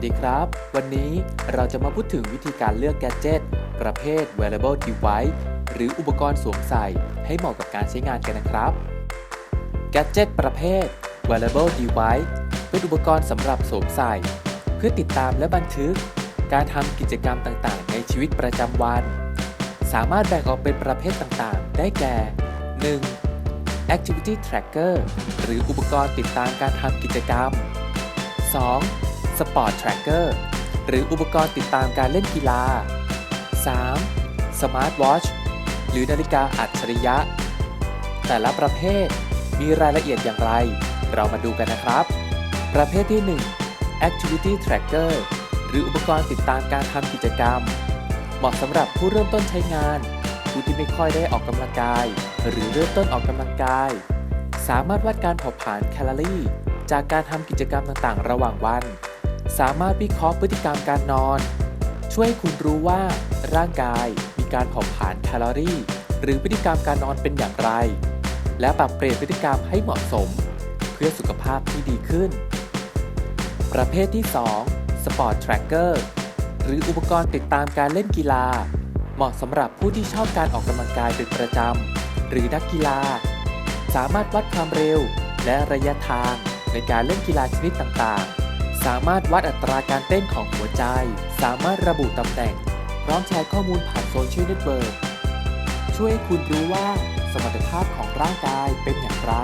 วัสดีครับ วันนี้เราจะมาพูดถึงวิธีการเลือกแกดเจิตประเภท wearable device หรืออุปกรณ์สวมใส่ให้เหมาะกับการใช้งานกันนะครับแกดเจิตประเภท wearable device เป็นอุปกรณ์สำหรับสวมใส่ เพื่อติดตามและบันทึก การทำกิจกรรมต่างๆ ในชีวิตประจำวัน สามารถแบ่งออกเป็นประเภทต่างๆ ได้แก่ 1. activity tracker หรืออุปกรณ์ติดตามการทำกิจกรรม 2. Sport Tracker หรืออุปกรณ์ติดตามการเล่นกีฬา 3. Smart Watch หรือนาฬิกาอัจฉริยะ แต่ละประเภทมีรายละเอียดอย่างไร เรามาดูกันนะครับ ประเภทที่ 1 Activity Tracker หรืออุปกรณ์ติดตามการทำกิจกรรม เหมาะสำหรับผู้เริ่มต้นใช้งาน ผู้ที่ไม่ค่อยได้ออกกำลังกาย หรือเริ่มต้นออกกำลังกาย สามารถวัดการเผาผลาญแคลอรี่ จากการทำกิจกรรมต่างๆ ระหว่างวัน สามารถวิเคราะห์พฤติกรรมการนอน ช่วยให้คุณรู้ว่า ร่างกายมีการเผาผลาญแคลอรี่ หรือพฤติกรรมการนอนเป็นอย่างไร และปรับเปลี่ยนพฤติกรรมให้เหมาะสม เพื่อสุขภาพที่ดีขึ้น ประเภทที่ 2 Sport Tracker หรืออุปกรณ์ติดตามการเล่นกีฬา เหมาะสำหรับผู้ที่ชอบการออกกำลังกายเป็นประจำ หรือนักกีฬา สามารถวัดความเร็วและระยะทางในการเล่นกีฬาชนิดต่างๆ สามารถวัดอัตราการเต้นของหัวใจ สามารถระบุตำแหน่ง พร้อมแชร์ข้อมูลผ่านโซเชียลเน็ตเวิร์กช่วยให้คุณรู้ว่าสมรรถภาพของร่างกายเป็นอย่างไร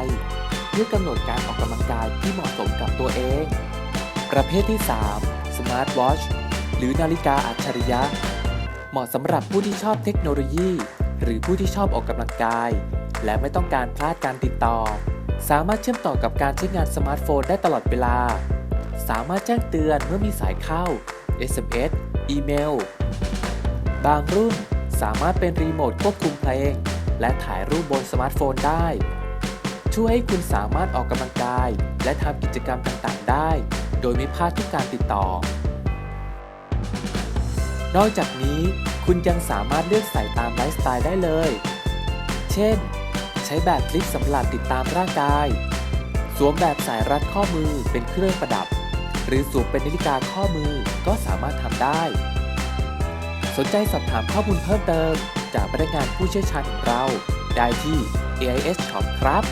เพื่อกำหนดการออกกำลังกายที่เหมาะสมกับตัวเอง ประเภทที่ 3 Smart Watch หรือนาฬิกาอัจฉริยะ เหมาะสำหรับผู้ที่ชอบเทคโนโลยี หรือผู้ที่ชอบออกกำลังกาย และไม่ต้องการพลาดการติดต่อ สามารถเชื่อมต่อกับการใช้งานสมาร์ทโฟนได้ตลอดเวลา สามารถแจ้งเตือนเมื่อมีสายเข้า SMS อีเมล บางรุ่นสามารถเป็นรีโมทควบคุมเพลง และถ่ายรูปบนสมาร์ทโฟนได้ ช่วยให้คุณสามารถออกกำลังกาย และทำกิจกรรมต่างๆ ได้ โดยไม่พลาดทุกการติดต่อ นอกจากนี้คุณยังสามารถเลือกใส่ตามไลฟ์สไตล์ได้เลย เช่น ใช้แบบคลิปสำหรับติดตามร่างกาย สวมแบบสายรัดข้อมือเป็นเครื่องประดับ หรือสวมเป็นนาฬิกาข้อมือก็สามารถทำได้ สนใจสอบถามข้อมูลเพิ่มเติม จากพนักงานผู้เชี่ยวชาญของเรา ได้ที่ AIS Shop ครับ